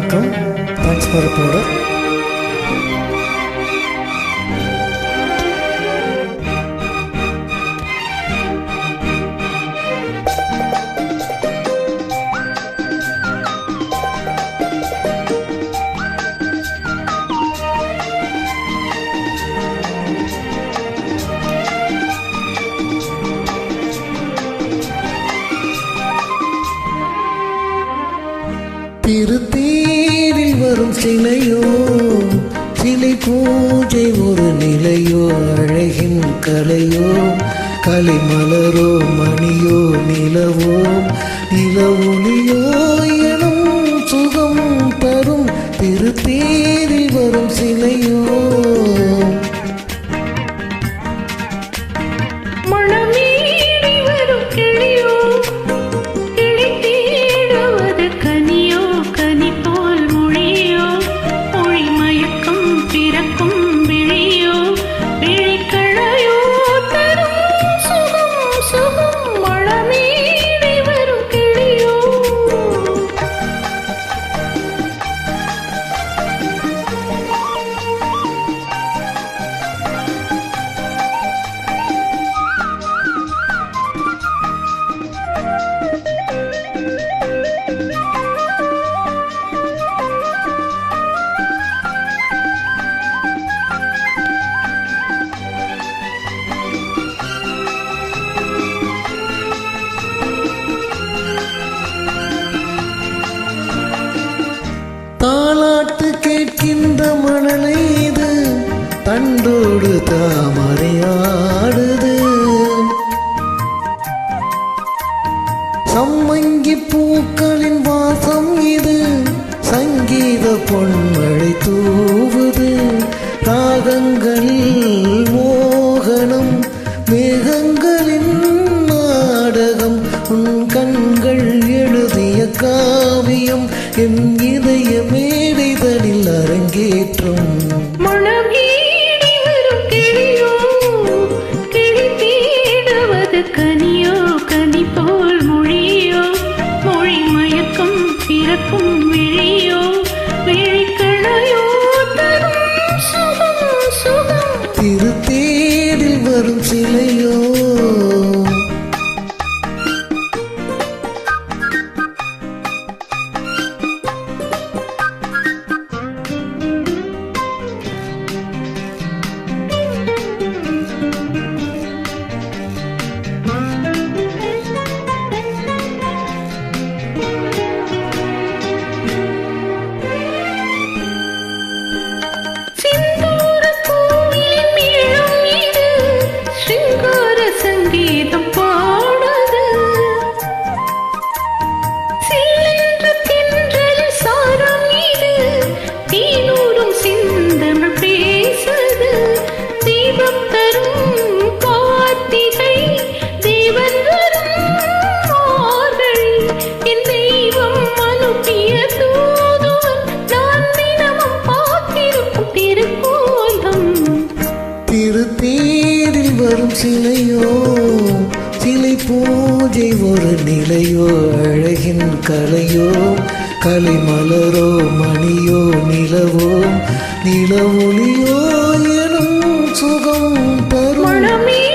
வணக்கம். Thanks for திரு தேரில் வரும் சிலையோ சிலை பூஜை ஒரு நிலையோ அழகின் கலையோ கலை மலரோ மணியோ நிலவோ நிலவொளியோ எனும் சுகம் தரும் திரு தேரில் வரும் சிலையோ. தாலாட்டு கேட்கின்ற இது தண்டோடு தாமரையாடுது சம்மங்கி பூக்களின் வாசம் இது சங்கீத பொன்மழை தூவுது. ராகங்களில் மோகனம் மேகங்களின் நாடகம் உன் கண்கள் எழுதிய காவியம் என் இதயமே அரங்கேற்றும் கனியோ கனி போல் மொழியோ மொழி மயக்கம் பிறக்கும் விழியோ விழிக்கணையோ திருத்தேரில் வரும் சிலையோ திருத்தேரில் வரும் சிலையோ சிலை பூஜை ஒரு நிலையோ அழகின் கலையோ கலை மலரோ மணியோ நிலவோ நிலவொலியோ எனும் Mon me.